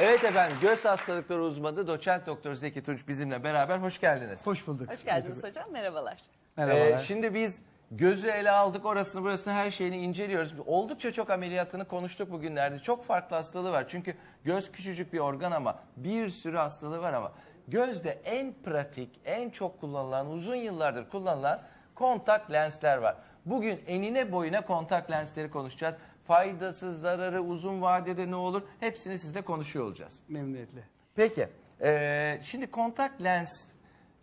Evet efendim göz hastalıkları uzmanı doçent doktor Zeki Tunç bizimle beraber hoş geldiniz. Hoş bulduk. Hoş geldiniz hocam. Merhabalar. Merhabalar. Ee, şimdi biz gözü ele aldık orasını burasını her şeyini inceliyoruz. Oldukça çok ameliyatını konuştuk bugünlerde. Çok farklı hastalığı var. Çünkü göz küçücük bir organ ama bir sürü hastalığı var ama gözde en pratik, en çok kullanılan, uzun yıllardır kullanılan kontak lensler var. Bugün enine boyuna kontak lensleri konuşacağız. Faydası, zararı, uzun vadede ne olur hepsini sizle konuşuyor olacağız. Memnuniyetle. Peki, eee, şimdi kontak lens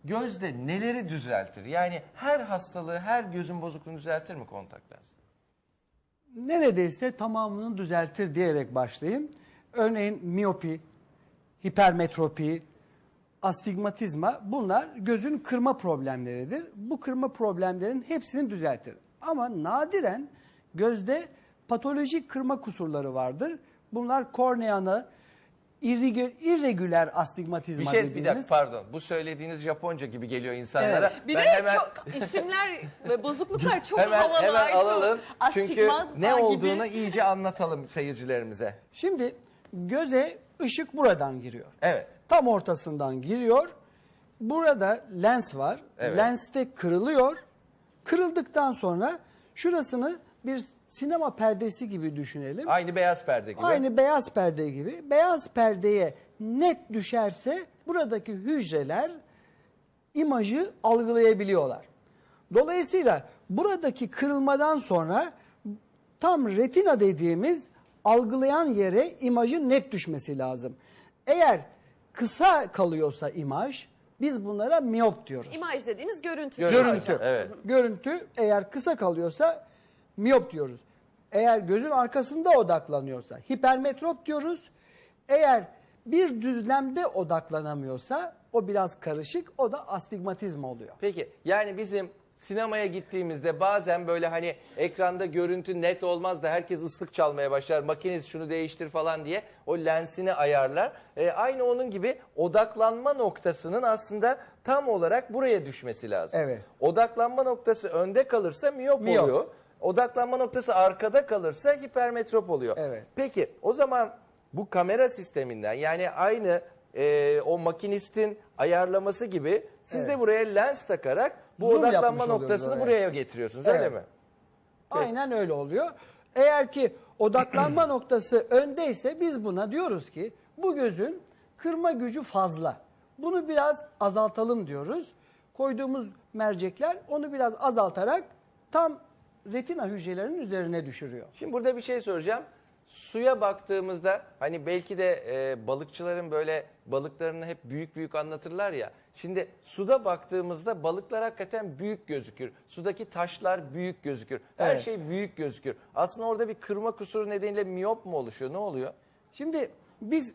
gözde neleri düzeltir? Yani her hastalığı, her gözün bozukluğunu düzeltir mi kontak lens? Neredeyse tamamını düzeltir diyerek başlayayım. Örneğin miyopi, hipermetropi, astigmatizma bunlar gözün kırma problemleridir. Bu kırma problemlerin hepsini düzeltir. Ama nadiren gözde patolojik kırma kusurları vardır. Bunlar korneanı, irregü- irregüler Bir astigmatizma şey, bir dediğimiz. dakika pardon. Bu söylediğiniz Japonca gibi geliyor insanlara. Evet. Bir Ben de hemen, çok isimler ve bozukluklar çok hemen, havalı. hemen çok alalım. Çünkü astigmat ne gibi. olduğunu iyice anlatalım seyircilerimize. Şimdi göze ışık buradan giriyor. Evet. Tam ortasından giriyor. Burada lens var. Evet. Lenste kırılıyor. Kırıldıktan sonra şurasını bir sinema perdesi gibi düşünelim. Aynı beyaz perde gibi. Aynı beyaz perde gibi. Beyaz perdeye net düşerse buradaki hücreler imajı algılayabiliyorlar. Dolayısıyla buradaki kırılmadan sonra tam retina dediğimiz algılayan yere imajın net düşmesi lazım. Eğer kısa kalıyorsa imaj biz bunlara miyop diyoruz. İmaj dediğimiz görüntü. Görüntü. Görüntü. Evet. Görüntü eğer kısa kalıyorsa miyop diyoruz. Eğer gözün arkasında odaklanıyorsa hipermetrop diyoruz. Eğer bir düzlemde odaklanamıyorsa o biraz karışık o da astigmatizma oluyor. Peki yani bizim sinemaya gittiğimizde bazen böyle hani ekranda görüntü net olmaz da herkes ıslık çalmaya başlar. Makinesi şunu değiştir falan diye o lensini ayarlar. Ee, aynı onun gibi odaklanma noktasının aslında tam olarak buraya düşmesi lazım. Evet. Odaklanma noktası önde kalırsa miyop, Miyop. oluyor. Odaklanma noktası arkada kalırsa hipermetrop oluyor. Evet. Peki o zaman bu kamera sisteminden yani aynı e, o makinistin ayarlaması gibi siz de Evet. buraya lens takarak bu Zoom odaklanma noktasını oraya. buraya getiriyorsunuz öyle Evet. mi? Aynen öyle oluyor. Eğer ki odaklanma noktası öndeyse biz buna diyoruz ki bu gözün kırma gücü fazla. Bunu biraz azaltalım diyoruz. Koyduğumuz mercekler onu biraz azaltarak tam retina hücrelerinin üzerine düşürüyor. Şimdi burada bir şey soracağım. Suya baktığımızda hani belki de e, balıkçıların böyle balıklarını hep büyük büyük anlatırlar ya. Şimdi suda baktığımızda balıklar hakikaten büyük gözükür. Sudaki taşlar büyük gözükür. Her Evet. şey büyük gözükür. Aslında orada bir kırma kusuru nedeniyle miyop mu oluşuyor? Ne oluyor? Şimdi biz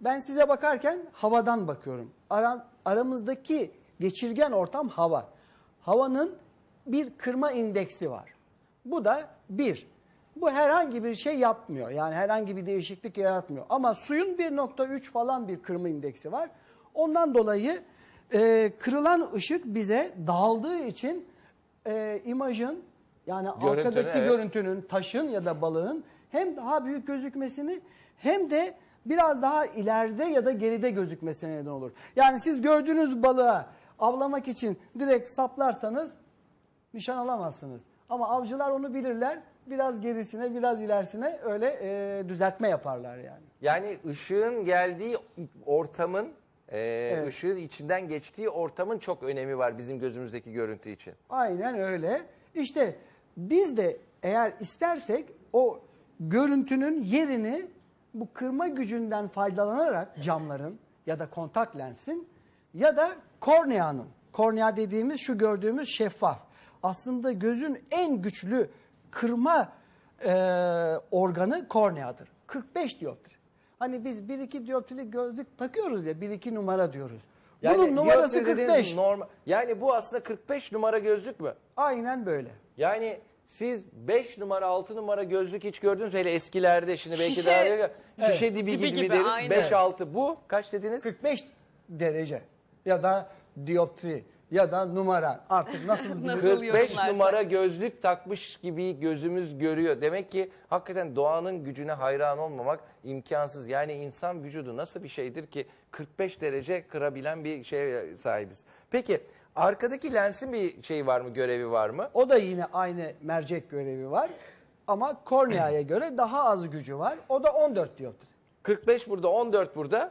ben size bakarken havadan bakıyorum. Ara, aramızdaki geçirgen ortam hava. Havanın bir kırma indeksi var. Bu da bir. Bu herhangi bir şey yapmıyor. Yani herhangi bir değişiklik yaratmıyor. Ama suyun 1.3 falan bir kırma indeksi var. Ondan dolayı e, kırılan ışık bize dağıldığı için e, imajın yani Görüntünün, arkadaki evet. görüntünün, taşın ya da balığın hem daha büyük gözükmesini hem de biraz daha ileride ya da geride gözükmesine neden olur. Yani siz gördüğünüz balığa avlamak için direkt saplarsanız nişan alamazsınız. Ama avcılar onu bilirler. Biraz gerisine, biraz ilerisine öyle e, düzeltme yaparlar yani. Yani ışığın geldiği ortamın, e, Evet. ışığın içinden geçtiği ortamın çok önemi var bizim gözümüzdeki görüntü için. Aynen öyle. İşte biz de eğer istersek o görüntünün yerini bu kırma gücünden faydalanarak camların ya da kontak lensin ya da korneanın, kornea dediğimiz şu gördüğümüz şeffaf. Aslında gözün en güçlü kırma e, organı korneadır. 45 dioptri. Hani biz 1-2 dioptrilik gözlük takıyoruz ya 1-2 numara diyoruz. Bunun numarası dioptri dediğiniz 45. Normal, yani bu aslında 45 numara gözlük mü? Aynen böyle. Yani siz 5 numara 6 numara gözlük hiç gördünüz mü? hele eskilerde şimdi belki Şişe- daha şişe Evet. dibi Dibi gibi, gibi, deriz aynen. 5 6 bu kaç dediniz? 45 derece ya da dioptri ya da numara artık nasıl Nasıl? 45 yorumlarsak. numara gözlük takmış gibi gözümüz görüyor. Demek ki hakikaten doğanın gücüne hayran olmamak imkansız. Yani insan vücudu nasıl bir şeydir ki 45 derece kırabilen bir şeye sahibiz. Peki arkadaki lensin bir şey var mı, görevi var mı? O da yine aynı mercek görevi var. Ama korneaya göre daha az gücü var. O da 14 dioptri. 45 burada, 14 burada,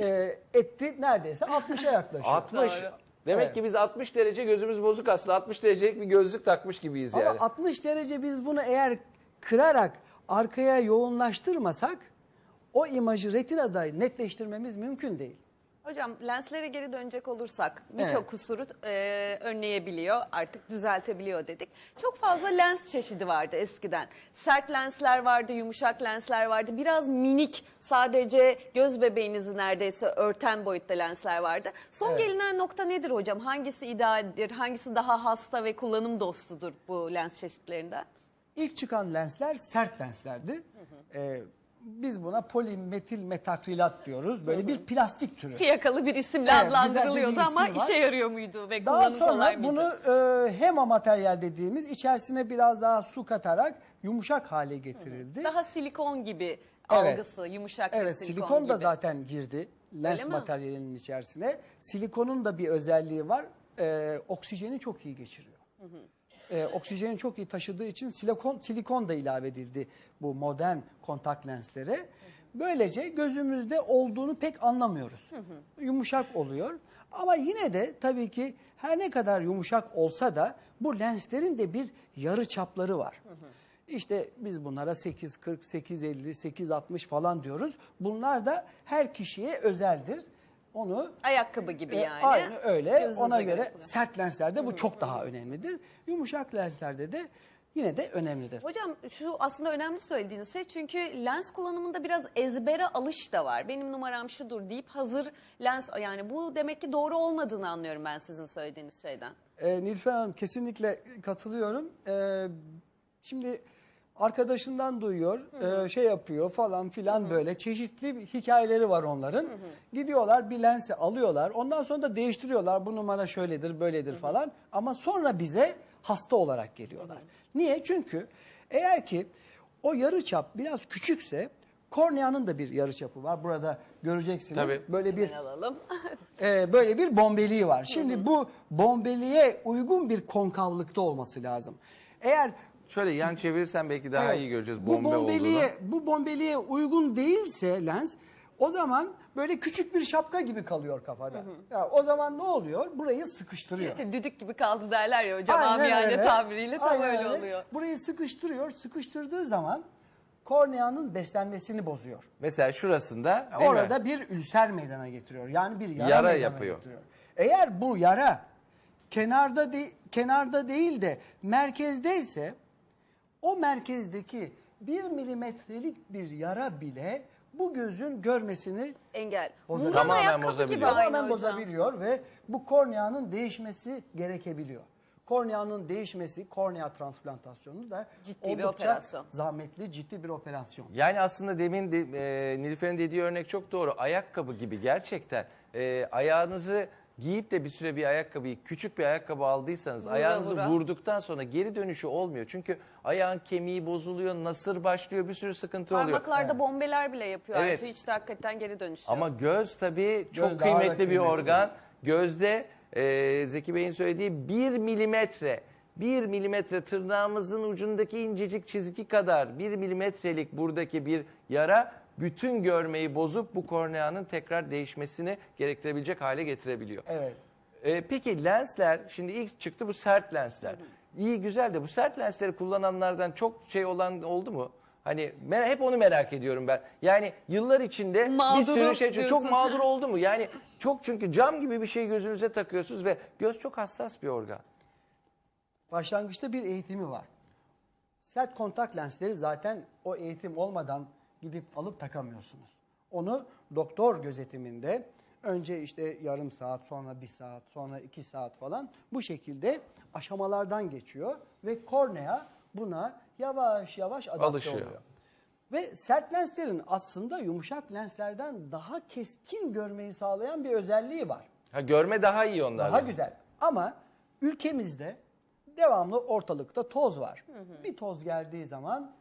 Ee, etti neredeyse 60'a yaklaşıyor. 60. Doğru. Demek Evet. ki biz 60 derece gözümüz bozuk aslında. 60 derecelik bir gözlük takmış gibiyiz Ama yani. 60 derece biz bunu eğer kırarak arkaya yoğunlaştırmasak o imajı retinada netleştirmemiz mümkün değil. Hocam lenslere geri dönecek olursak birçok Evet. kusuru e, önleyebiliyor artık düzeltebiliyor dedik. Çok fazla lens çeşidi vardı eskiden. Sert lensler vardı, yumuşak lensler vardı. Biraz minik sadece göz bebeğinizi neredeyse örten boyutta lensler vardı. Son gelinen nokta nedir hocam? Hangisi idealdir? Hangisi daha hasta ve kullanım dostudur bu lens çeşitlerinden? İlk çıkan lensler sert lenslerdi. Ee, biz buna polimetil metakrilat diyoruz. Böyle bir plastik türü. Fiyakalı bir isimle Evet, adlandırılıyordu güzel de bir ama ismi var. işe yarıyor muydu ve Daha kullanım kolay sonra mıydı? bunu e, hema materyal dediğimiz içerisine biraz daha su katarak yumuşak hale getirildi. Daha silikon gibi Evet. algısı, yumuşak bir Evet silikon, silikon da gibi. zaten girdi lens mi? materyalinin içerisine. Silikonun da bir özelliği var. Ee, oksijeni çok iyi geçiriyor. Ee, oksijeni çok iyi taşıdığı için silikon silikon da ilave edildi bu modern kontak lenslere. Böylece gözümüzde olduğunu pek anlamıyoruz. Yumuşak oluyor. Ama yine de tabii ki her ne kadar yumuşak olsa da bu lenslerin de bir yarı çapları var. İşte biz bunlara 840, 850, 860 falan diyoruz. Bunlar da her kişiye özeldir. Onu Ayakkabı gibi e, yani. aynı öyle. Gözünüze Ona göre göre sert lenslerde bu çok daha önemlidir. Yumuşak lenslerde de yine de önemlidir. Hocam şu aslında önemli söylediğiniz şey çünkü lens kullanımında biraz ezbere alış da var. Benim numaram şudur deyip hazır lens yani bu demek ki doğru olmadığını anlıyorum ben sizin söylediğiniz şeyden. E, Nilüfer Hanım kesinlikle katılıyorum. E, şimdi arkadaşından duyuyor, e, şey yapıyor falan filan böyle çeşitli hikayeleri var onların. Gidiyorlar bir lensi alıyorlar. Ondan sonra da değiştiriyorlar. Bu numara şöyledir, böyledir falan. Ama sonra bize hasta olarak geliyorlar. Niye? Çünkü eğer ki o yarı çap biraz küçükse korneanın da bir yarı çapı var. Burada göreceksiniz. Tabii. Böyle bir alalım. e, böyle bir bombeliği var. Şimdi bu bombeliğe uygun bir konkavlıkta olması lazım. Eğer Şöyle yan çevirirsen belki daha Evet, iyi göreceğiz bu bombe bombeliğe, olduğunu. bu bombeliğe uygun değilse lens o zaman böyle küçük bir şapka gibi kalıyor kafada. Ya o zaman ne oluyor? Burayı sıkıştırıyor. Düdük gibi kaldı derler ya hocam Aynen amiyane öyle. tabiriyle tam Aynen öyle öyle. oluyor. Burayı sıkıştırıyor. Sıkıştırdığı zaman korneanın beslenmesini bozuyor. Mesela şurasında değil mi? Orada bir ülser meydana getiriyor. Yani bir yara, Yara meydana yapıyor. getiriyor. Eğer bu yara kenarda de, kenarda değil de merkezdeyse o merkezdeki bir milimetrelik bir yara bile bu gözün görmesini Engel. Bozabilir. Muğla'nın Tamamen ayakkabı gibi bozabiliyor. aynı tamamen hocam. bozabiliyor ve bu korneanın değişmesi gerekebiliyor. Korneanın değişmesi, kornea transplantasyonu da Ciddi bir oldukça operasyon. zahmetli, ciddi bir operasyon. Yani aslında demin de, e, Nilüfer'in dediği örnek çok doğru. Ayakkabı gibi gerçekten. E, ayağınızı giyip de bir süre bir ayakkabıyı, küçük bir ayakkabı aldıysanız ayağınızı vura. vurduktan sonra geri dönüşü olmuyor. Çünkü ayağın kemiği bozuluyor, nasır başlıyor, bir sürü sıkıntı oluyor. Parmaklarda bombeler bile yapıyor. Evet. Evet. Hiç de hakikaten geri dönüş yok. Ama göz tabii çok Göz daha da kıymetli bir kıymetli. organ. Gözde e, Zeki Bey'in söylediği bir milimetre, bir milimetre tırnağımızın ucundaki incecik çizgi kadar bir milimetrelik buradaki bir yara bütün görmeyi bozup bu korneanın tekrar değişmesini gerektirebilecek hale getirebiliyor. Evet. E, peki lensler, şimdi ilk çıktı bu sert lensler. İyi güzel de bu sert lensleri kullananlardan çok şey olan oldu mu? Hani mer- hep onu merak ediyorum ben. Yani yıllar içinde bir Mağduru sürü şey çok diyorsun. mağdur oldu mu? Yani çok çünkü cam gibi bir şey gözünüze takıyorsunuz ve göz çok hassas bir organ. Başlangıçta bir eğitimi var. Sert kontak lensleri zaten o eğitim olmadan gidip alıp takamıyorsunuz. Onu doktor gözetiminde önce işte yarım saat, sonra bir saat, sonra iki saat falan bu şekilde aşamalardan geçiyor ve kornea buna yavaş yavaş adapte Alışıyor. oluyor. Ve sert lenslerin aslında yumuşak lenslerden daha keskin görmeyi sağlayan bir özelliği var. Ha görme daha iyi onlarda. Daha güzel. Ama ülkemizde devamlı ortalıkta toz var. Bir toz geldiği zaman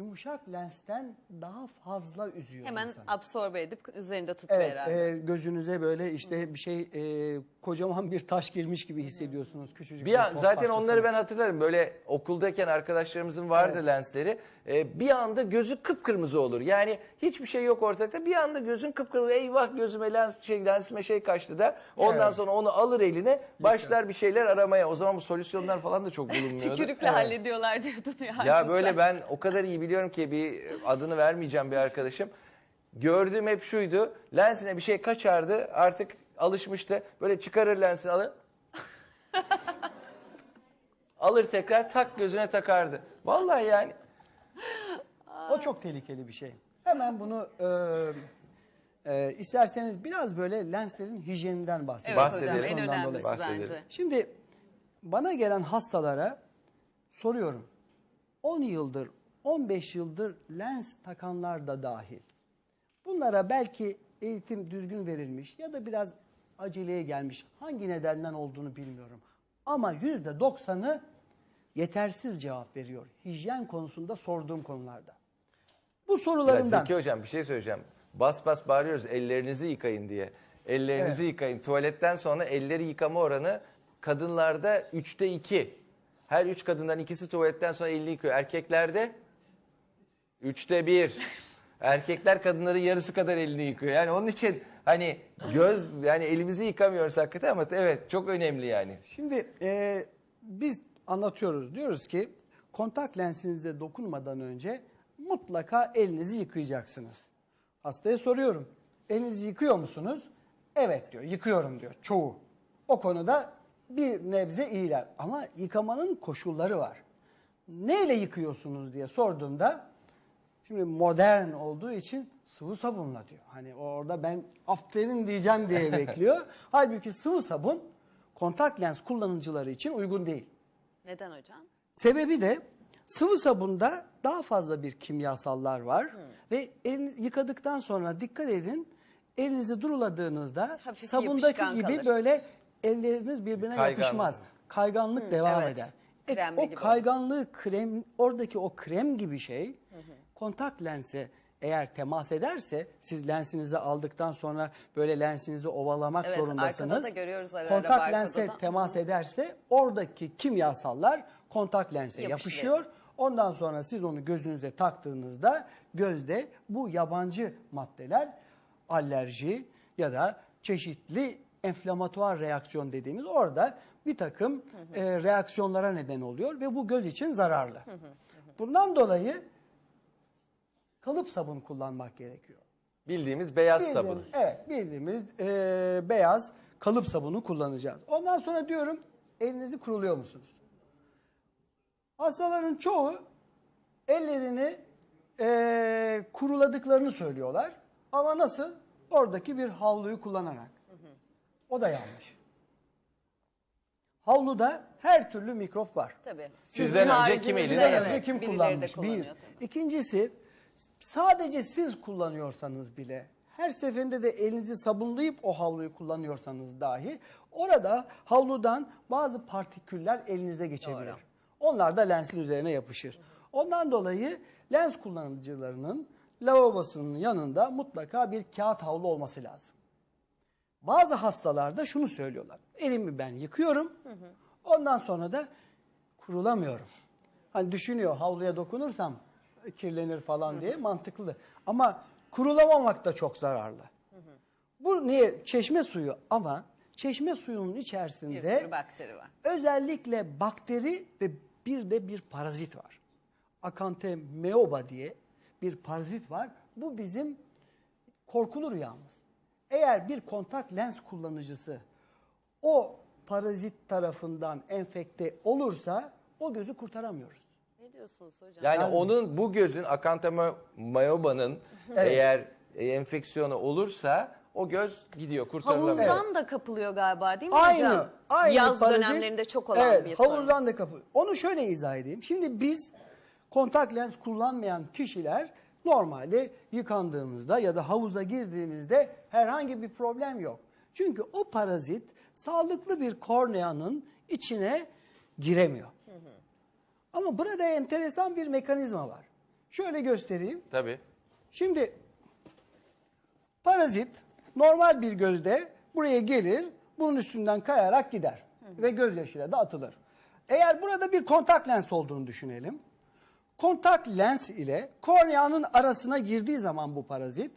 yumuşak lensten daha fazla üzüyor Hemen insanı. absorbe edip üzerinde tutuyor Evet, herhalde. e, gözünüze böyle işte bir şey e, kocaman bir taş girmiş gibi hissediyorsunuz küçücük. Bir an, toz zaten parçasını. onları ben hatırlarım. Böyle okuldayken arkadaşlarımızın vardı lensleri. Ee, bir anda gözü kıpkırmızı olur. Yani hiçbir şey yok ortalıkta. Bir anda gözün kıpkırmızı. Eyvah gözüme lens şey lensime şey kaçtı der. Ondan Evet. sonra onu alır eline, başlar bir şeyler aramaya. O zaman bu solüsyonlar falan da çok bulunmuyordu. Tükürükle hallediyorlar diyordun ya. Ya böyle ben o kadar iyi biliyorum ki bir adını vermeyeceğim bir arkadaşım. Gördüğüm hep şuydu. Lensine bir şey kaçardı. Artık alışmıştı. Böyle çıkarır lensini alır. alır tekrar tak gözüne takardı. Vallahi yani. O çok tehlikeli bir şey. Hemen bunu e, e, isterseniz biraz böyle lenslerin hijyeninden bahsedelim. Evet Bahsedelim. hocam en Konudan önemlisi dolayı. Bahsedelim. bence. Şimdi bana gelen hastalara soruyorum. 10 yıldır, 15 yıldır lens takanlar da dahil. Bunlara belki eğitim düzgün verilmiş ya da biraz aceleye gelmiş. Hangi nedenden olduğunu bilmiyorum. Ama %90'ı yetersiz cevap veriyor. Hijyen konusunda sorduğum konularda. Bu Ya sorularından Zeki hocam bir şey söyleyeceğim. Bas bas bağırıyoruz ellerinizi yıkayın diye. Ellerinizi yıkayın. Tuvaletten sonra elleri yıkama oranı kadınlarda üçte iki. Her üç kadından ikisi tuvaletten sonra elini yıkıyor. Erkeklerde üçte bir. Erkekler kadınların yarısı kadar elini yıkıyor. Yani onun için hani göz yani elimizi yıkamıyoruz hakikaten ama evet çok önemli yani. Şimdi e, biz anlatıyoruz. Diyoruz ki kontak lensinize dokunmadan önce mutlaka elinizi yıkayacaksınız. Hastaya soruyorum. Elinizi yıkıyor musunuz? Evet diyor. Yıkıyorum diyor çoğu. O konuda bir nebze iyiler. Ama yıkamanın koşulları var. Neyle yıkıyorsunuz diye sorduğumda Şimdi modern olduğu için sıvı sabunla diyor. Hani orada ben aferin diyeceğim diye bekliyor. Halbuki sıvı sabun kontak lens kullanıcıları için uygun değil. Neden hocam? Sebebi de sıvı sabunda daha fazla bir kimyasallar var ve elini yıkadıktan sonra dikkat edin elinizi duruladığınızda Hafif sabundaki gibi kalır. böyle elleriniz birbirine Kayganlık. yapışmaz. Kayganlık devam evet. eder. E, Kremli o kayganlığı krem oradaki o krem gibi şey kontak lense eğer temas ederse siz lensinizi aldıktan sonra böyle lensinizi ovalamak Evet, zorundasınız. arkada da görüyoruz ara kontak lense da. temas ederse oradaki kimyasallar kontak lense Yapışıyor. yapışıyor. Ondan sonra siz onu gözünüze taktığınızda gözde bu yabancı maddeler alerji ya da çeşitli enflamatuar reaksiyon dediğimiz orada bir takım e, reaksiyonlara neden oluyor ve bu göz için zararlı. Bundan dolayı kalıp sabun kullanmak gerekiyor. Bildiğimiz beyaz Bildiğimiz- sabun. Evet bildiğimiz e, beyaz kalıp sabunu kullanacağız. Ondan sonra diyorum elinizi kuruluyor musunuz? Hastaların çoğu ellerini e, kuruladıklarını söylüyorlar. Ama nasıl? Oradaki bir havluyu kullanarak. O da yanlış. Havluda her türlü mikrop var. Tabii. Sizden önce kim eline evet, Önce kim birileri de kullanmış? kullanıyor Bir. tabii. İkincisi sadece siz kullanıyorsanız bile her seferinde de elinizi sabunlayıp o havluyu kullanıyorsanız dahi orada havludan bazı partiküller elinize geçebilir. Doğru. Onlar da lensin üzerine yapışır. Ondan dolayı lens kullanıcılarının lavabosunun yanında mutlaka bir kağıt havlu olması lazım. Bazı hastalarda şunu söylüyorlar. Elimi ben yıkıyorum. Ondan sonra da kurulamıyorum. Hani düşünüyor havluya dokunursam kirlenir falan diye mantıklı. Ama kurulamamak da çok zararlı. Bu niye? Çeşme suyu ama çeşme suyunun Bir içerisinde sürü bakteri var. özellikle bakteri ve bir de bir parazit var. Akante meoba diye bir parazit var. Bu bizim korkulu rüyamız. Eğer bir kontak lens kullanıcısı o parazit tarafından enfekte olursa o gözü kurtaramıyoruz. Ne diyorsunuz hocam? Yani, Yani- onun bu gözün akantama mayoba'nın eğer e, enfeksiyonu olursa o göz gidiyor kurtarılamıyor. Havuzdan da kapılıyor galiba değil mi Aynı, hocam? aynı Yaz parazit- dönemlerinde çok olan evet, bir sorun. havuzdan da kapı. Onu şöyle izah edeyim. Şimdi biz kontak lens kullanmayan kişiler normalde yıkandığımızda ya da havuza girdiğimizde herhangi bir problem yok. Çünkü o parazit sağlıklı bir korneanın içine giremiyor. Ama burada enteresan bir mekanizma var. Şöyle göstereyim. Tabii. Şimdi parazit normal bir gözde buraya gelir, bunun üstünden kayarak gider ve gözyaşıyla da atılır. Eğer burada bir kontak lens olduğunu düşünelim. Kontak lens ile korneanın arasına girdiği zaman bu parazit,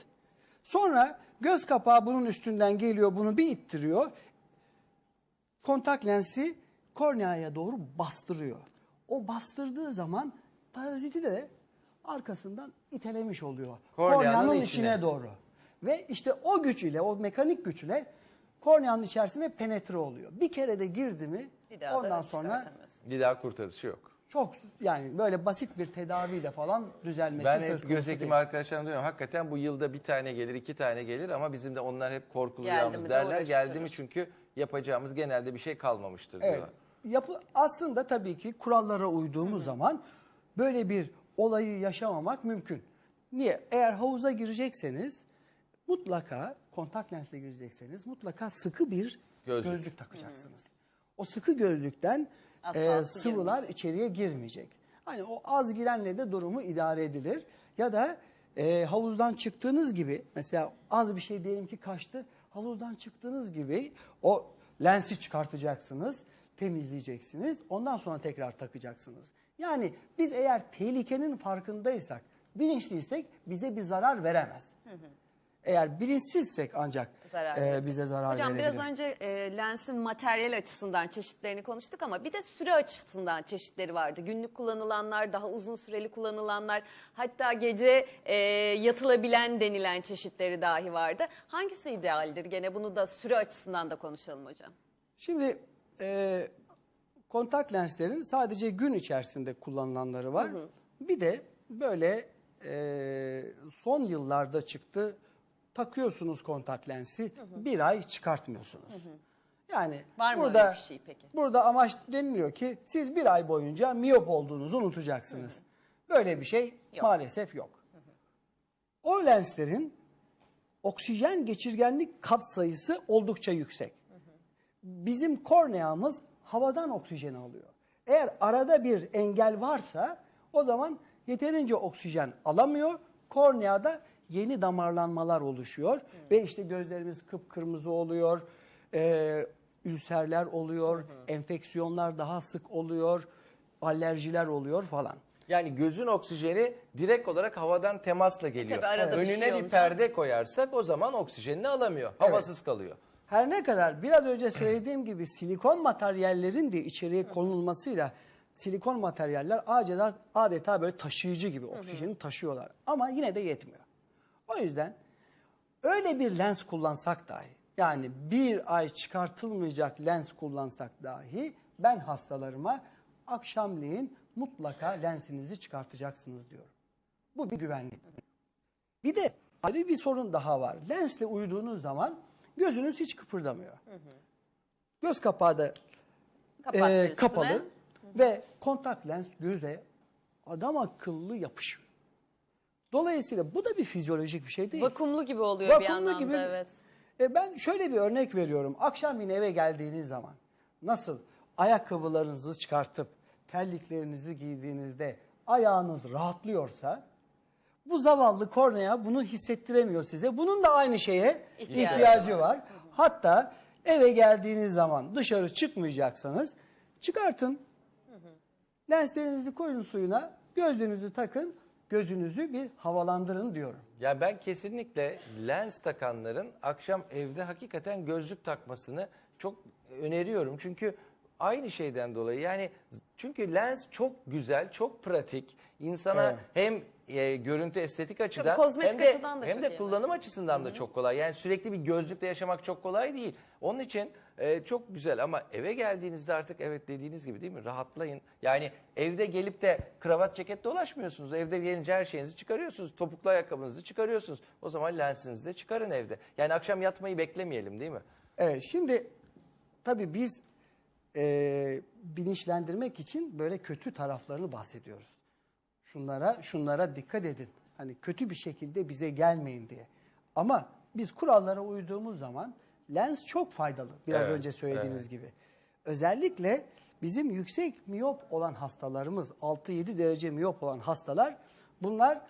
sonra göz kapağı bunun üstünden geliyor, bunu bir ittiriyor. Kontak lensi korneaya doğru bastırıyor. O bastırdığı zaman paraziti de arkasından itelemiş oluyor. Korneanın Korneanın içine. içine doğru. Ve işte o güç ile, o mekanik güçle korneanın içerisine penetre oluyor. Bir kere de girdi mi Bir daha ondan da sonra. Bir daha kurtarışı yok. çok yani böyle basit bir tedaviyle falan düzelmesi Ben söz hep göz hekimi arkadaşlarım diyorum. Hakikaten bu yılda bir tane gelir, iki tane gelir ama bizim de onlar hep de derler. Geldi mi çünkü yapacağımız genelde bir şey kalmamıştır Evet. diyorlar. Yapı aslında tabii ki kurallara uyduğumuz zaman böyle bir olayı yaşamamak mümkün. Niye? Eğer havuza girecekseniz mutlaka kontak lensle girecekseniz mutlaka sıkı bir Gözlük. gözlük, takacaksınız. O sıkı gözlükten Asla e, su sıvılar içeriye girmeyecek. Hani o az girenle de durumu idare edilir. Ya da e, havuzdan çıktığınız gibi mesela az bir şey diyelim ki kaçtı. Havuzdan çıktığınız gibi o lensi çıkartacaksınız, temizleyeceksiniz. Ondan sonra tekrar takacaksınız. Yani biz eğer tehlikenin farkındaysak, bilinçliysek bize bir zarar veremez. Eğer bilinçsizsek ancak Zarar e, bize zarar Hocam verebilir. biraz önce e, lensin materyal açısından çeşitlerini konuştuk ama bir de süre açısından çeşitleri vardı. Günlük kullanılanlar, daha uzun süreli kullanılanlar, hatta gece e, yatılabilen denilen çeşitleri dahi vardı. Hangisi idealdir? Gene bunu da süre açısından da konuşalım hocam. Şimdi e, kontak lenslerin sadece gün içerisinde kullanılanları var. Bir de böyle e, son yıllarda çıktı. Takıyorsunuz kontak lensi, bir ay çıkartmıyorsunuz. Yani Var mı burada öyle bir şey peki? burada amaç deniliyor ki siz bir ay boyunca miyop olduğunuzu unutacaksınız. Böyle bir şey Yok. maalesef yok. O lenslerin oksijen geçirgenlik katsayısı oldukça yüksek bizim korneamız havadan oksijen alıyor. Eğer arada bir engel varsa o zaman yeterince oksijen alamıyor. Korneada yeni damarlanmalar oluşuyor ve işte gözlerimiz kıpkırmızı oluyor. e, ülserler oluyor, enfeksiyonlar daha sık oluyor, alerjiler oluyor falan. Yani gözün oksijeni direkt olarak havadan temasla geliyor. Tabii arada bir Önüne şey bir perde koyarsak o zaman oksijenini alamıyor. Havasız kalıyor. Her ne kadar biraz önce söylediğim gibi silikon materyallerin de içeriye konulmasıyla silikon materyaller adeta, adeta böyle taşıyıcı gibi oksijeni taşıyorlar. Ama yine de yetmiyor. O yüzden öyle bir lens kullansak dahi yani bir ay çıkartılmayacak lens kullansak dahi ben hastalarıma akşamleyin mutlaka lensinizi çıkartacaksınız diyorum. Bu bir güvenlik. Bir de ayrı bir sorun daha var. Lensle uyuduğunuz zaman gözünüz hiç kıpırdamıyor. Göz kapağı da e, kapalı ve kontak lens göze adam akıllı yapışıyor. Dolayısıyla bu da bir fizyolojik bir şey değil. Vakumlu gibi oluyor bir Vakumlu anlamda gibi. evet. E ben şöyle bir örnek veriyorum. Akşam yine eve geldiğiniz zaman nasıl ayakkabılarınızı çıkartıp terliklerinizi giydiğinizde ayağınız rahatlıyorsa bu zavallı kornea bunu hissettiremiyor size. Bunun da aynı şeye İhtiyacı ihtiyacı var. Hatta eve geldiğiniz zaman dışarı çıkmayacaksanız çıkartın. Lenslerinizi koyun suyuna, gözlüğünüzü takın, gözünüzü bir havalandırın diyorum. Ya ben kesinlikle lens takanların akşam evde hakikaten gözlük takmasını çok öneriyorum. Çünkü aynı şeyden dolayı yani çünkü lens çok güzel, çok pratik. İnsana Evet. hem e, görüntü estetik açıdan kozmetik hem de, açıdan da hem çok de iyi. kullanım açısından da çok kolay. Yani sürekli bir gözlükle yaşamak çok kolay değil. Onun için e, çok güzel ama eve geldiğinizde artık evet dediğiniz gibi değil mi? Rahatlayın. Yani evde gelip de kravat ceket dolaşmıyorsunuz. Evde gelince her şeyinizi çıkarıyorsunuz. Topuklu ayakkabınızı çıkarıyorsunuz. O zaman lensinizi de çıkarın evde. Yani akşam yatmayı beklemeyelim değil mi? Evet şimdi tabii biz e, bilinçlendirmek için böyle kötü taraflarını bahsediyoruz. Şunlara şunlara dikkat edin. Hani kötü bir şekilde bize gelmeyin diye. Ama biz kurallara uyduğumuz zaman lens çok faydalı. Biraz Evet, önce söylediğiniz evet. gibi. Özellikle bizim yüksek miyop olan hastalarımız, 6-7 derece miyop olan hastalar bunlar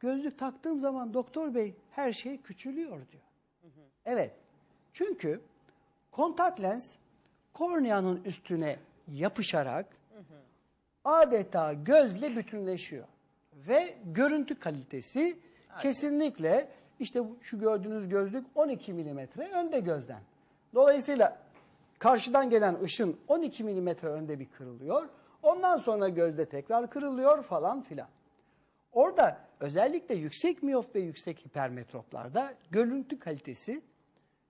gözlük taktığım zaman doktor bey her şey küçülüyor diyor. Evet. Çünkü kontak lens korneanın üstüne yapışarak adeta gözle bütünleşiyor. Ve görüntü kalitesi kesinlikle işte şu gördüğünüz gözlük 12 milimetre önde gözden. Dolayısıyla karşıdan gelen ışın 12 milimetre önde bir kırılıyor. Ondan sonra gözde tekrar kırılıyor falan filan. Orada özellikle yüksek miyop ve yüksek hipermetroplarda görüntü kalitesi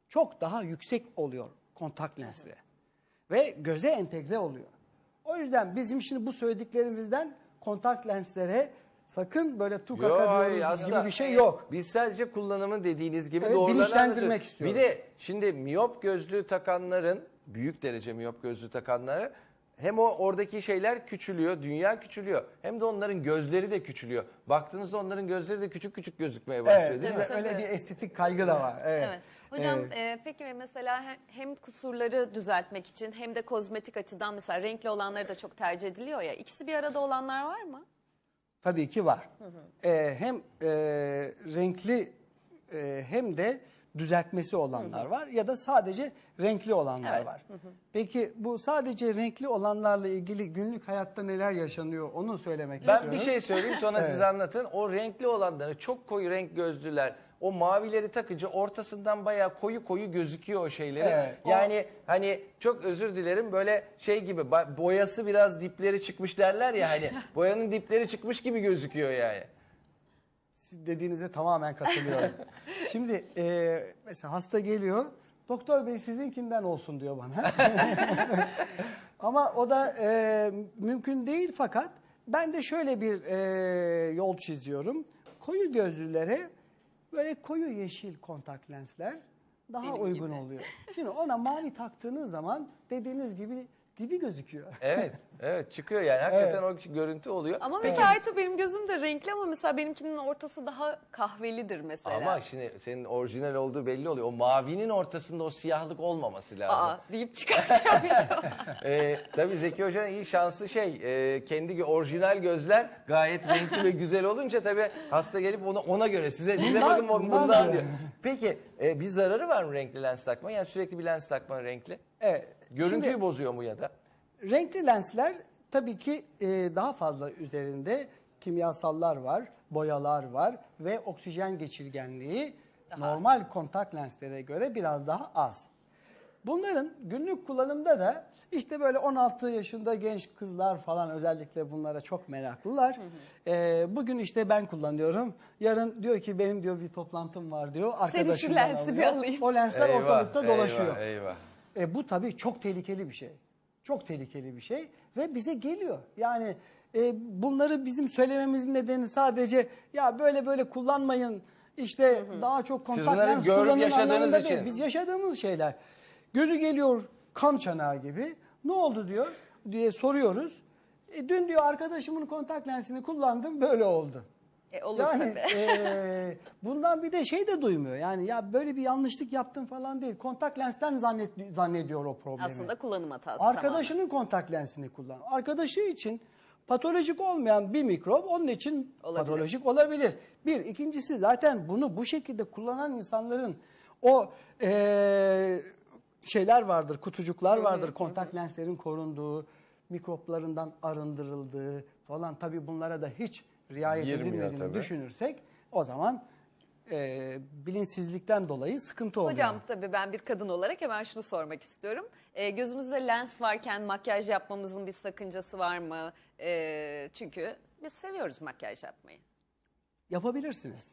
çok daha yüksek oluyor kontak lensle. Ve göze entegre oluyor. O yüzden bizim şimdi bu söylediklerimizden kontak lenslere sakın böyle tukaka diyoruz gibi bir şey yok. Biz sadece kullanımın dediğiniz gibi Evet, bilinçlendirmek istiyorum. Bir de şimdi miyop gözlüğü takanların, büyük derece miyop gözlüğü takanları hem o oradaki şeyler küçülüyor, dünya küçülüyor. Hem de onların gözleri de küçülüyor. Baktığınızda onların gözleri de küçük küçük gözükmeye başlıyor Evet, değil mi? de öyle Tabii. bir estetik kaygı da var. Evet. Evet. Hocam Evet. e, peki mesela he- hem kusurları düzeltmek için hem de kozmetik açıdan mesela renkli olanları da çok tercih ediliyor ya. İkisi bir arada olanlar var mı? Tabii ki var. Ee, hem e, renkli e, hem de düzeltmesi olanlar var ya da sadece renkli olanlar Evet. var. Peki bu sadece renkli olanlarla ilgili günlük hayatta neler yaşanıyor onu söylemek Ben istiyorum. bir şey söyleyeyim sonra siz anlatın. O renkli olanları çok koyu renk gözlüler o mavileri takınca ortasından bayağı koyu koyu gözüküyor o şeyleri. Evet. Yani hani çok özür dilerim böyle şey gibi boyası biraz dipleri çıkmış derler ya hani boyanın dipleri çıkmış gibi gözüküyor yani. Dediğinize tamamen katılıyorum. Şimdi e, mesela hasta geliyor. Doktor bey sizinkinden olsun diyor bana. Ama o da e, mümkün değil fakat ben de şöyle bir e, yol çiziyorum. Koyu gözlülere böyle koyu yeşil kontak lensler daha Benim uygun gibi. oluyor. Şimdi ona mavi taktığınız zaman dediğiniz gibi dibi gözüküyor. Evet, evet çıkıyor yani. Hakikaten o görüntü oluyor. Ama Peki- mesela Aytu benim gözüm de renkli ama mesela benimkinin ortası daha kahvelidir mesela. ama şimdi senin orijinal olduğu belli oluyor. O mavinin ortasında o siyahlık olmaması lazım. Aa deyip çıkartacağım an. Ee, tabii Zeki Hoca'nın iyi şansı şey, e, kendi gö- orijinal gözler gayet renkli ve güzel olunca tabii hasta gelip ona ona göre size size bakın bundan, bundan diyor. Peki e, bir zararı var mı renkli lens takma? Yani sürekli bir lens takman renkli. Evet. Görüntüyü Şimdi- bozuyor mu ya da? Renkli lensler tabii ki e, daha fazla üzerinde kimyasallar var, boyalar var ve oksijen geçirgenliği normal kontak lenslere göre biraz daha az. Bunların günlük kullanımda da işte böyle 16 yaşında genç kızlar falan özellikle bunlara çok meraklılar. E, bugün işte ben kullanıyorum. Yarın diyor ki benim diyor bir toplantım var diyor. Arkadaşımdan lensi bir alıyor. alayım. O lensler Eyvah, ortalıkta eyvah, dolaşıyor. Eyvah. E, bu tabii çok tehlikeli bir şey. Çok tehlikeli bir şey ve bize geliyor. Yani e, bunları bizim söylememizin nedeni sadece ya böyle böyle kullanmayın. İşte daha çok kontak lens kullanın yaşadığınız için. değil. Biz yaşadığımız şeyler. Gözü geliyor kan çanağı gibi. Ne oldu diyor diye soruyoruz. E, dün diyor arkadaşımın kontak lensini kullandım böyle oldu. E, olur Yani tabii. eee, bundan bir de şey de duymuyor. Yani ya böyle bir yanlışlık yaptım falan değil. Kontak lensten zannet, zannediyor o problemi. Aslında kullanım hatası Arkadaşının kontak lensini kullan. Arkadaşı için patolojik olmayan bir mikrop onun için Olabilir. patolojik olabilir. Bir. ikincisi zaten bunu bu şekilde kullanan insanların o eee, şeyler vardır, kutucuklar vardır. kontak lenslerin korunduğu, mikroplarından arındırıldığı falan. Tabii bunlara da hiç riayet Girmiyor edilmediğini tabii. düşünürsek o zaman eee, bilinçsizlikten dolayı sıkıntı oluyor. Hocam tabii ben bir kadın olarak hemen şunu sormak istiyorum. Ee, gözümüzde lens varken makyaj yapmamızın bir sakıncası var mı? Ee, çünkü biz seviyoruz makyaj yapmayı. Yapabilirsiniz.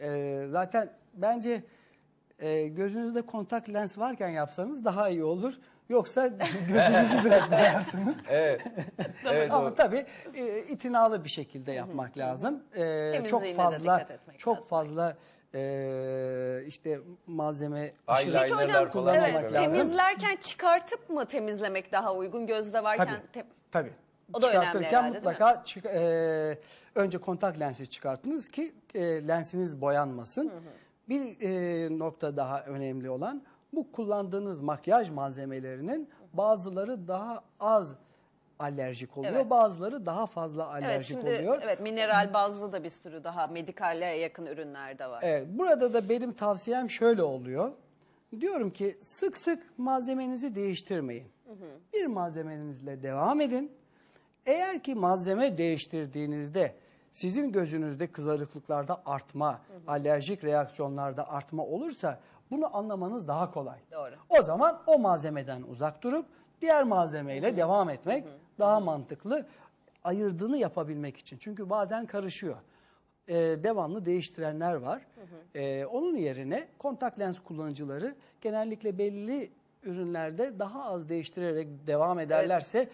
Ee, zaten bence e, gözünüzde kontak lens varken yapsanız daha iyi olur. Yoksa gözünüzü de boyarsınız. Evet. evet Ama o- tabii e, itinalı bir şekilde yapmak lazım. Temizliğine çok fazla çok lazım. fazla e, işte malzeme aşırı- Peki hocam falan evet, temizlerken çıkartıp mı temizlemek daha uygun gözde varken? Tabii. tem- Tabii. O da önemli Çıkartırken herhalde, mutlaka çık- e, önce kontak lensi çıkartınız ki e, lensiniz boyanmasın. Bir e, nokta daha önemli olan bu kullandığınız makyaj malzemelerinin bazıları daha az alerjik oluyor, Evet. bazıları daha fazla Evet alerjik şimdi oluyor. evet mineral bazlı da bir sürü daha medikale yakın ürünler de var. Evet, burada da benim tavsiyem şöyle oluyor. Diyorum ki sık sık malzemenizi değiştirmeyin. Bir malzemenizle devam edin. Eğer ki malzeme değiştirdiğinizde sizin gözünüzde kızarıklıklarda artma, alerjik reaksiyonlarda artma olursa bunu anlamanız daha kolay. Doğru. O zaman o malzemeden uzak durup diğer malzemeyle devam etmek daha mantıklı. Ayırdığını yapabilmek için. Çünkü bazen karışıyor. Ee, devamlı değiştirenler var. Ee, onun yerine kontak lens kullanıcıları genellikle belli ürünlerde daha az değiştirerek devam ederlerse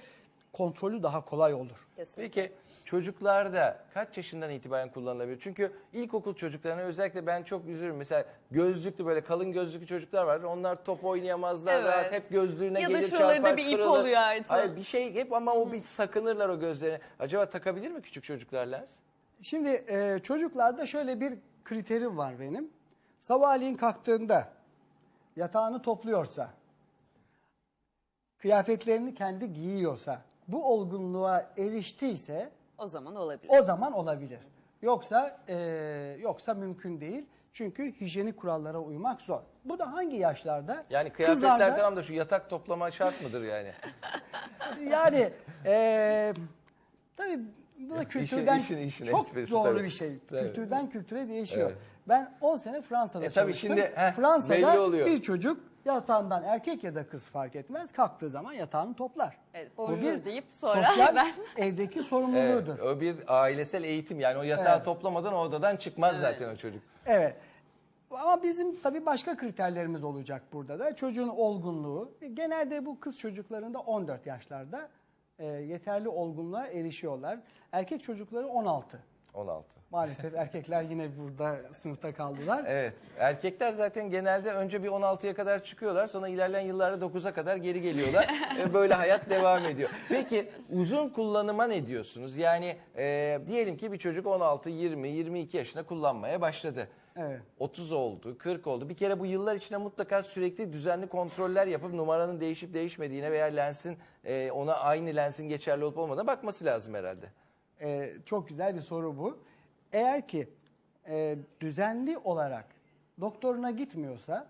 kontrolü daha kolay olur. Kesinlikle. Peki çocuklarda kaç yaşından itibaren kullanılabilir? Çünkü ilkokul çocuklarına özellikle ben çok üzülürüm. Mesela gözlüklü böyle kalın gözlüklü çocuklar vardır. Onlar top oynayamazlar Evet. rahat. Hep gözlüğüne Ya da gelir şuralarında çarpar bir ip kırılır. oluyor artık. Hayır bir şey hep ama o bir sakınırlar o gözlerine. Acaba takabilir mi küçük çocuklar lens? Şimdi e, çocuklarda şöyle bir kriterim var benim. Sabahleyin kalktığında yatağını topluyorsa, kıyafetlerini kendi giyiyorsa, bu olgunluğa eriştiyse O zaman olabilir. o zaman olabilir. Yoksa e, yoksa mümkün değil. Çünkü hijyenik kurallara uymak zor. Bu da hangi yaşlarda? Yani kıyafetler Kızlarda- tamam da şu yatak toplama şart mıdır yani? Yani eee tabii bu da kültürden işin- işin çok esprisi doğru tabii. bir şey. Tabii. Kültürden kültüre değişiyor. Evet. Ben 10 sene Fransa'da E tabii çalıştım. şimdi, heh, belli Fransa'da oluyor. bir çocuk yatağından erkek ya da kız fark etmez kalktığı zaman yatağını toplar. Evet, bir deyip sonra sosyal hemen- evdeki Evet, sorumluluğudur. o bir ailesel eğitim yani o yatağı Evet. toplamadan o odadan çıkmaz zaten o çocuk. Evet. Ama bizim tabii başka kriterlerimiz olacak burada da. Çocuğun olgunluğu. Genelde bu kız çocuklarında 14 yaşlarda e, yeterli olgunluğa erişiyorlar. Erkek çocukları 16. 16. Maalesef erkekler yine burada sınıfta kaldılar. Evet. Erkekler zaten genelde önce bir 16'ya kadar çıkıyorlar. Sonra ilerleyen yıllarda 9'a kadar geri geliyorlar. E, Böyle hayat devam ediyor. Peki uzun kullanıma ne diyorsunuz? Yani e, diyelim ki bir çocuk 16, 20, 22 yaşında kullanmaya başladı. Evet. 30 oldu, 40 oldu. Bir kere bu yıllar içinde mutlaka sürekli düzenli kontroller yapıp numaranın değişip değişmediğine veya lensin e, ona aynı lensin geçerli olup olmadığına bakması lazım herhalde. Ee, çok güzel bir soru bu. Eğer ki e, düzenli olarak doktoruna gitmiyorsa,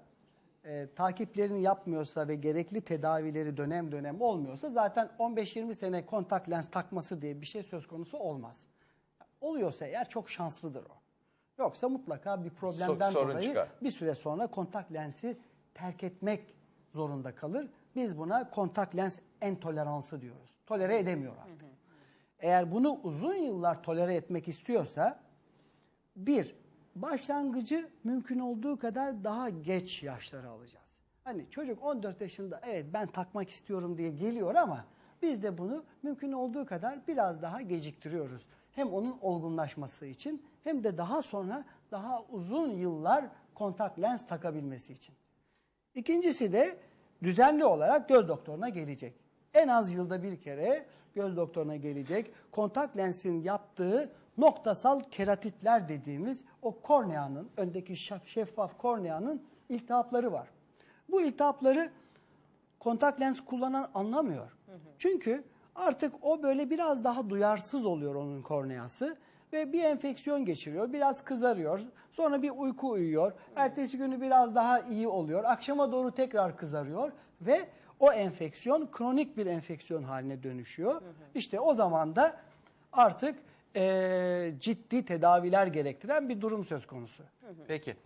e, takiplerini yapmıyorsa ve gerekli tedavileri dönem dönem olmuyorsa zaten 15-20 sene kontak lens takması diye bir şey söz konusu olmaz. Oluyorsa eğer çok şanslıdır o. Yoksa mutlaka bir problemden So- sorun dolayı çıkar. bir süre sonra kontak lensi terk etmek zorunda kalır. Biz buna kontak lens entoleransı diyoruz. Tolere edemiyor artık. Eğer bunu uzun yıllar tolere etmek istiyorsa bir, başlangıcı mümkün olduğu kadar daha geç yaşlara alacağız. Hani çocuk 14 yaşında evet ben takmak istiyorum diye geliyor ama biz de bunu mümkün olduğu kadar biraz daha geciktiriyoruz. Hem onun olgunlaşması için hem de daha sonra daha uzun yıllar kontak lens takabilmesi için. İkincisi de düzenli olarak göz doktoruna gelecek. En az yılda bir kere göz doktoruna gelecek. Kontak lensin yaptığı noktasal keratitler dediğimiz o korneanın, öndeki şef- şeffaf korneanın iltihapları var. Bu iltihapları kontak lens kullanan anlamıyor. Çünkü artık o böyle biraz daha duyarsız oluyor onun korneası ve bir enfeksiyon geçiriyor, biraz kızarıyor, sonra bir uyku uyuyor, ertesi günü biraz daha iyi oluyor, akşama doğru tekrar kızarıyor ve o enfeksiyon kronik bir enfeksiyon haline dönüşüyor. İşte o zaman da artık eee, ciddi tedaviler gerektiren bir durum söz konusu. Peki.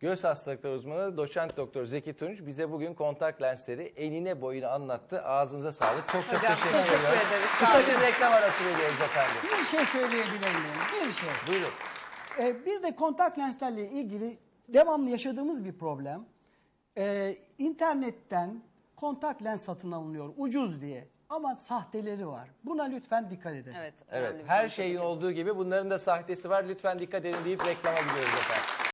Göz hastalıkları uzmanı doçent doktor Zeki Tunç bize bugün kontak lensleri enine boyuna anlattı. Ağzınıza sağlık. Çok çok Hocam, teşekkür, teşekkür ediyorum. ederiz. Kısa bir reklam arası veriyoruz efendim. Bir şey söyleyebilir miyim? Bir şey. Buyurun. Ee, bir de kontak lenslerle ilgili devamlı yaşadığımız bir problem. Ee, internetten kontak lens satın alınıyor ucuz diye ama sahteleri var. Buna lütfen dikkat edin. Evet, Evet, bir her şeyin olduğu gibi bunların da sahtesi var. Lütfen dikkat edin deyip reklama gidiyoruz efendim.